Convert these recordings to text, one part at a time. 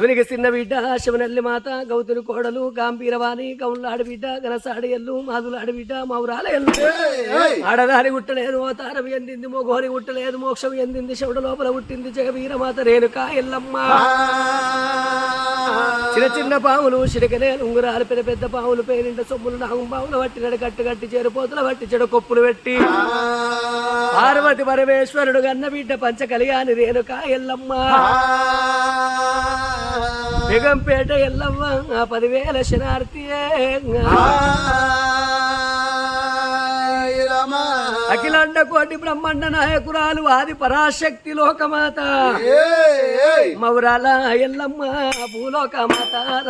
శివునికి చిన్న బిడ్డ శివనల్లి మాత గౌతుని కోడలు గాంభీరవాణి గౌన్లాడి బిడ్డ గనసాడి ఎల్లు మాదులాడి బిడ్డ మౌరాల ఎల్లు. ఆడదాని గుట్టలేదు ఓ తారం ఎందింది మోగోని గుట్టలేదు మోక్షం ఎందింది శివుడు లోపల పుట్టింది జగవీరమాత రేణుక ఎల్లమ్మ. చిన్న చిన్న పాములు చిరకనే ఉంగురాలు పెద్ద పెద్ద పాములు పేరింట సొమ్ములు నాగం పాములు పట్టినడు కట్టు కట్టి చేరుపోతుల పట్టి చెడు కొప్పులు పెట్టి. పార్వతి పరమేశ్వరుడు గన్న బిడ్డ పంచ కలిగాని రేణుక ఎల్లమ్మ. బెగంపేట ఎల్లమ్మ పదివేల శనార్థి అఖిలాండ కోటి బ్రహ్మాండ నాయకురాలు ఆది పరాశక్తి లోకమాత. మౌరాల ఎల్లమ్మ భూలోకమాత మౌరాల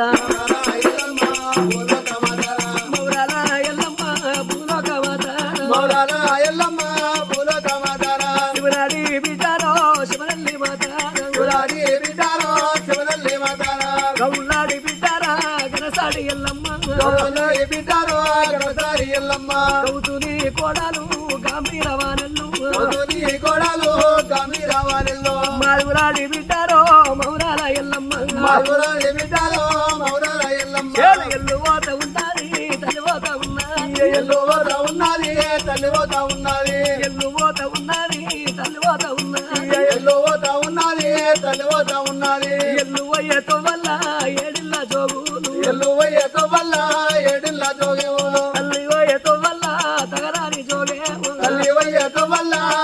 గడసారి ఎల్లమ్మ. గౌతుని కోడలు గంభీరవానెల్లు. గౌతుని కోడలు గంభీరవానెల్లు. మరుగురాడి బిడ్డారో మౌరాల ఎల్లమ్మ. మరుగురాడి బిడ్డారో మౌరాల ఎల్లమ్మ. ఎల్లు ఓత ఉంటా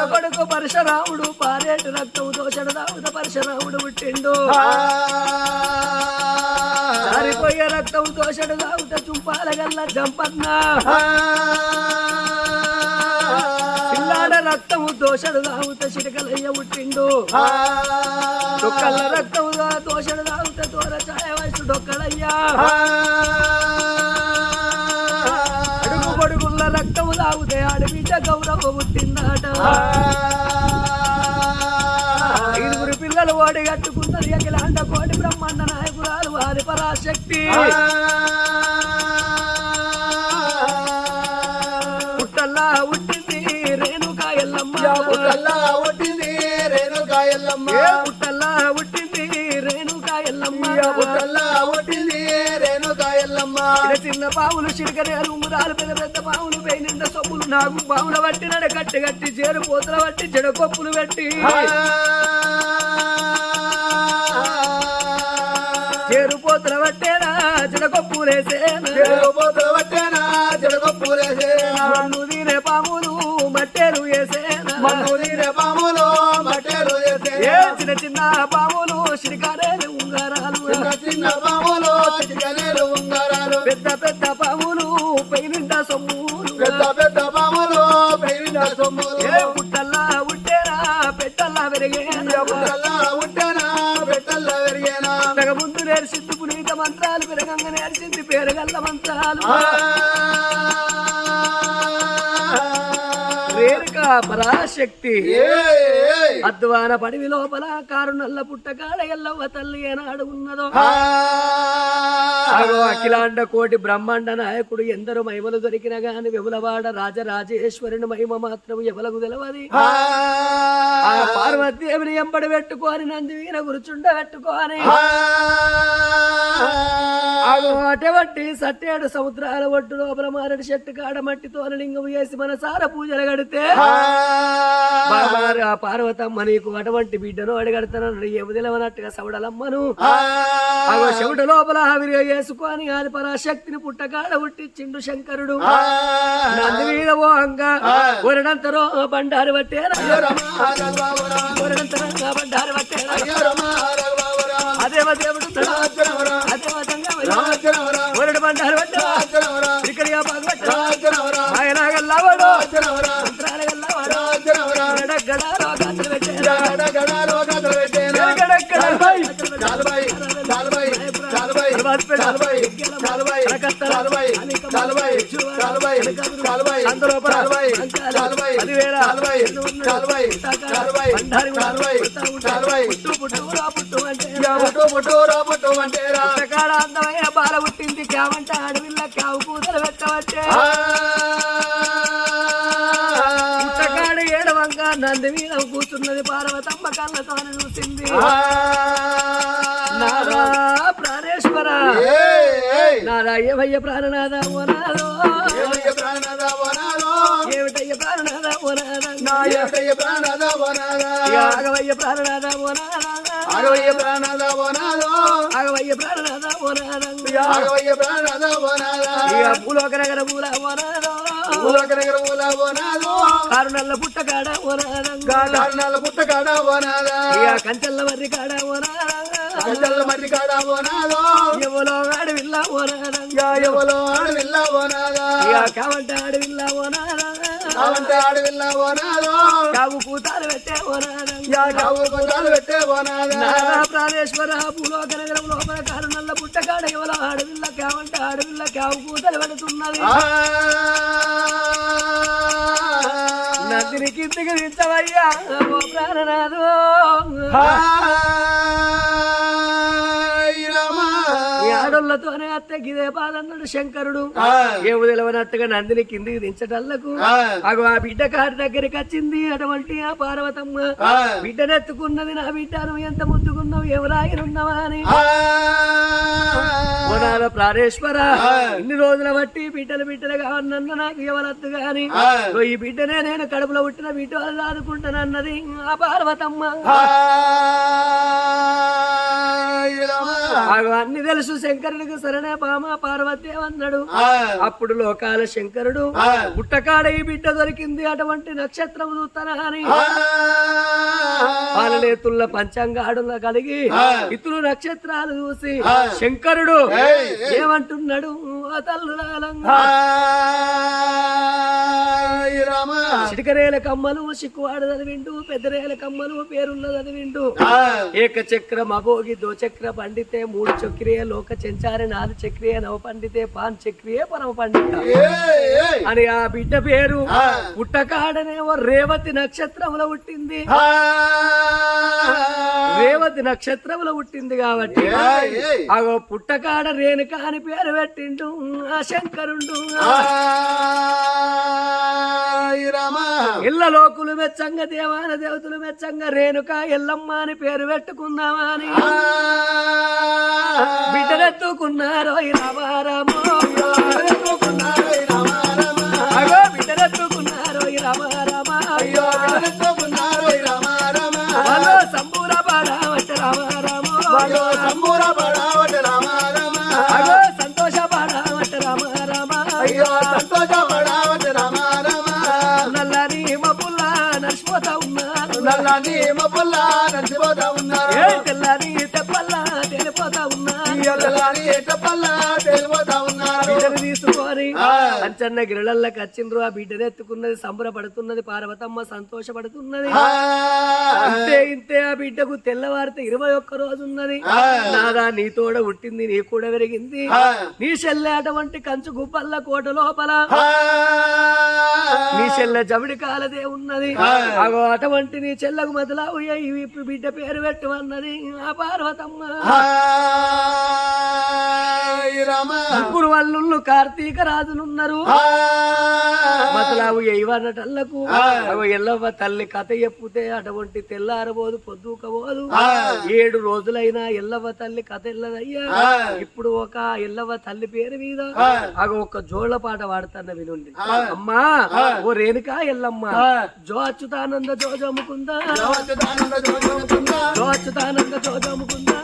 యొక్క కొడుకు పరశురాముడు పారేటు రక్తముతో చెడదాముత పరశురాముడు పుట్టిండు. సరిపోయే రక్తముతో చెడదాముత చుంపాల గల్ల చంపన్నా. పిల్లాడ రక్తము దోషడు దావుత చిటకలయ్య పుట్టిండు. చుక్కల రక్తము దోషడు దావుత తోర ఛాయవయసు డొక్కలయ్యా. ఆడబిడ్డ గౌరవ పుట్టిందాట. ఐదుగురు పిల్లలు ఓడి కట్టుకున్నది అఖిలాండ కోటి బ్రహ్మాండ నాయకురాలు వారి పరాశక్తి చిన్న పావులు చిరకనేలు మురాలు పెద్ద పెద్ద పావులు పేనిండ సొమ్ములు నాకు పావుల పట్టి నడ కట్టి కట్టి చేరు పోతుల పట్టి జడ కొప్పులు పెట్టి. చేరు పోతుల పట్టేనా జడ కొప్పులేసేనా పోతులు పట్టేనా జడగొప్పులేసేనా మన్ను తీరే పాములు మట్టేలు వేసేనా మన్ను పాములు ఏ చేసేనా చిన్న చిన్న పాములు శ్రీకారేలు ఉంగరాలు చిన్న చిన్న పాములు పరాశక్తి. అద్వాన పడివి లోపల కారు నల్ల పుట్టకాడ ఎల్లవ్వ తల్లి ఏనాడు ఉన్నదో. అఖిలాండ కోటి బ్రహ్మాండ నాయకుడు ఎందరో మహిమలు దొరికిన గాని విమలవాడ రాజరాజేశ్వరుని మహిమ మాత్రం ఎవలకు తెలవది? పార్వతీదేవిని ఎంబడి పెట్టుకొని నంది వీణ గురుచుండ పెట్టుకొని. అటువంటి సట్టేడు సముద్రాల ఒడ్డు లోపల మారడి చెట్టు కాడ మట్టితో లింగం వేసి మన సార పూజలు గడితే ఆ. పార్వతమ్మ నీకు అటువంటి బిడ్డను అడగడతానన్నాడు. ఎముదిలవనట్టుగా సవడలమ్మను చెవిట లోపల ఆవిరిగా వేసుకొని ఆది పరాశక్తిని పుట్టకాడ పుట్టించిండు శంకరుడు. నంది మీద ఓ అంగ ఒరడంతరో బండారు పట్టేరా ఒరడంతరో బండారు పట్టేరా అదేవ దేవుడు అదేవ ఒరడు బండారు పట్టేరా ఇక్కడ పగబట్ట ఆయన గల్లవాడు మంత్రాల గల్లవాడు గడ రోగాలు పెట్టేరా పుట్టకాడ బాల పుట్టింది కావంట అడవిల్ల కావు కూతలు పెట్టవచ్చే పుట్టకాడ ఏడవంగా నంది మీద కూర్చున్నది పార్వతమ్మ కళ్ళతో చూసింది. నారా ప్రాణేశ్వర. నారా ఏమయ్య ప్రాణనాథ ఓ నాదో ప్రాణనాథ ఓ నాదా ఆగవయ్య ప్రాణనాథ ఓ నాదా ఆగవయ్య ప్రాణాద వనాదో ఆగవయ్య ప్రాణనాథ ఓ నాదా ఆగవయ్య ప్రాణాద వనాదా ఇక భూలోక నగర భూల ఓ నాదో ఊరకనగర ఊల వనాదో కారునల్ల పుట్టకాడ ఓ నాదా కారణాల పుట్టకాడ వనాదా కంచెల్ల వర్రి కాడ ఓ నాదా గంటల మర్రి కాడ వనాదో ఎవలో అడవిల్ల ఓ నాదా ఎవలో ఆడవిల్ల వనాదా కావంట అడవిల్ల ఓ నాదా కావంటే ఆడవిల్ల వనాదో కావు పూతాలు పెట్టే ఓ నాదా యా కావు కొండాలు పెట్టే నారా ప్రాణేశ్వర భూలోక నగరం లోపల కారునల్ల పుట్టకాడ ఎవలో అడవిల్ల కావంట అడవిల్ల కావు పూతలు పెడుతున్నది. నందిని కిందికి దించవయ్యా. ఓ ప్రాణనాథు. ఆడోళ్ళతోనే గిదే బాధన్నాడు శంకరుడు. ఆ. ఏమి తెలవనట్టుగా నందిని కిందికి దించటల్లకు. అగో ఆ బిడ్డ కారి దగ్గరికి వచ్చింది అటువంటి ఆ పార్వతమ్మ. బిడ్డనెత్తుకున్నది నా బిడ్డ నువ్వు ఎంత ముద్దుకున్నావు ఎవరాగినున్నావా అని. ఓనాల ప్రాణేశ్వర ఇన్ని రోజుల బట్టి బిడ్డలు బిడ్డలు కావన్నన్న నాకు ఎవరద్దు గాని ఈ బిడ్డనే నేను కడుపులో పుట్టిన బిడ్డ వాళ్ళు ఆదుకుంటానన్నది ఆ పార్వతమ్మ. అన్ని తెలుసు శంకరుడికి సరణే బామ పార్వతి అన్నాడు. అప్పుడు లోకాల శంకరుడు. పుట్టకాడ ఈ బిడ్డ దొరికింది అటువంటి నక్షత్రం చూస్తానా అని పాలనేతుల్ల పంచాంగాడుల కలిగి. ఇతరు నక్షత్రాలు చూసి. శంకరుడు. ఏమంటున్నాడు చిటికరేల కమ్మలు సిక్కువాడు చదివిండు పెద్దరేల కమ్మలు పేరున్న చదివిండు ఆ. ఏక చక్ర మభోగి దో చక్ర పండితే మూడు చక్రియ లోక చెంచారి నాలుగు చక్రియ నవ పండితే పాన్ చక్రియ పరమ పండిత. అని ఆ బిడ్డ పేరు. పుట్టకాడనే ఓ రేవతి నక్షత్రములో పుట్టింది. రేవతి నక్షత్రములో పుట్టింది కాబట్టి. అగో పుట్టకాడ రేణుక అని పేరు పెట్టిండు. ఆ శంకరుండు. ఇళ్ళ లోకులు మెచ్చంగా దేవాన దేవతలు మెచ్చంగా రేణుక ఎల్లమ్మ అని పేరు పెట్టుకుందామా అని. హాయ్ ఈ రామారామో? హాయ్ రామా అగో రామారామా? అయ్యో సంబూర పాడవట రామారామో? అయ్యో సంబూర పడావట అగో సంతోష పాడవట రామారామా? అయ్యో సంతోష పడావట రామా నల్లని మపుల్లా నడిచిపోతా ఉన్నారు. నల్లని మపుల్లా నడిచిపోతా అంచన్న గిరళల్లోకి వచ్చిండ్రు. ఆ బిడ్డను ఎత్తుకున్నది సంబరపడుతున్నది పార్వతమ్మ సంతోషపడుతున్నది. హాయ్ ఇంతే ఇంతే ఆ బిడ్డకు తెల్లవారితే ఇరవై ఒక్క రోజు ఉన్నది. నాదా నీ తోడ పుట్టింది నీ కూడా పెరిగింది. నీ చెల్లె అటువంటి కంచు గుప్పల్ల కోట లోపల. నీ చెల్లె జమిడి కాలదే ఉన్నది. అగో అటువంటి నీ చెల్లకు మొదలవు ఈ బిడ్డ పేరు పెట్టు అన్నది ఆ పార్వతమ్మ. ముగ్గురు వల్లుళ్ళు కార్తీక రాజులున్నారు. హాయ్ బతలావు ఎయ్యవన్నటల్లకు అగో ఎల్లవ్వ తల్లి కథ చెప్పుతే అటువంటి తెల్లారబోదు పొద్దుకపోదు ఏడు రోజులైనా ఎల్లవ్వ తల్లి కథ ఎల్లదయ్యా. ఇప్పుడు ఒక ఎల్లవ్వ తల్లి పేరు మీద అగో ఒక జోళ్ళ పాట పాడుతున్న వినుండి. అమ్మా ఓ రేణుకా ఎల్లమ్మ. జో అచ్యుతానంద జో జముకుందా. జో అచ్యుతానంద జో జముకుందా.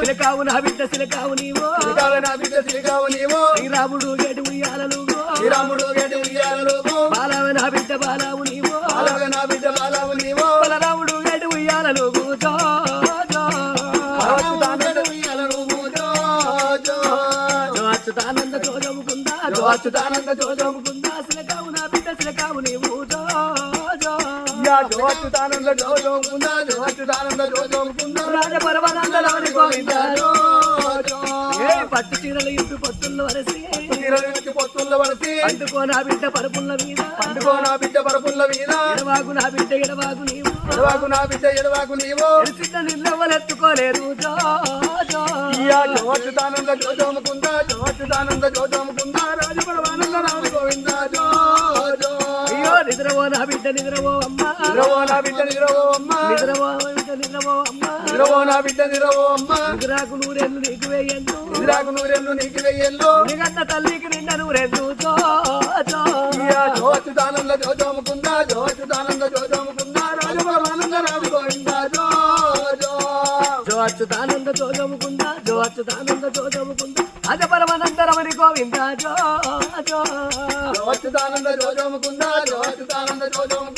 సిలకావు నా బిడ్డ సిలకావు నీవో. శ్రీకావు నా బిడ్డ శ్రీకావు నీవు. శ్రీరాముడు గడి ఉయ్యాలలు శ్రీరాముడు గేటి ఉయ్యాలలో బాలావ నా బిడ్డ బాలావు నీవో. అలాగే నా బిడ్డ బాలావు నీవు. బలరాముడు గడి ఉయ్యాలలు జో జో. అచ్యుతానంద జో అచ్యుతానంద జో యా జో అచ్యుతానంద జో జోముకుందా జో అచ్యుతానంద జో జోముకుందా రాజ పరమానందరాని గోవిందా జో జో ఏ పట్టు చీరలు ఇంటి పొత్తుల్లో వరసి. తీరనికి పొత్తుల్లో వలసి అందుకో నా బిడ్డ పరుపుల్ల మీద. అందుకో నా బిడ్డ పరపుల్ల మీద. ఎడవాగు నా బిడ్డ ఎడవాగు నీవు. ఎడవాకు నా బిడ్డ ఎడవాకు నీవు. చిన్న నిన్నెవ్వలెత్తుకోలేదు జో జో. యా జో అచ్యుతానంద జో జోముకుందా జో నిద్రవో నా బిడ్డ నిద్రవో అమ్మా. నిరవో నా బిడ్డ నిరవో అమ్మ. నిద్రవో బిడ్డ నిద్రవో అమ్మా. నిరవో నా బిడ్డ నిరవో అమ్మ. నిద్రాకు నూరెళ్ళు నీకు నూరెళ్ళు నిగన్న తల్లికి నిండ నూరెళ్ళు జో జో యా జో అచ్యుతానంద జో జోముకుందా జో అచ్యుతానంద జో జోముకుందా రాజపరమానంద రామ గోవింద జో జో అచ్యుతానంద జో. జముకుందా జో అచ్యుతానంద జో జముకుందా అజ పరమానందరమని గోవింద జో జో. అచ్యుతానంద జో on the go, don't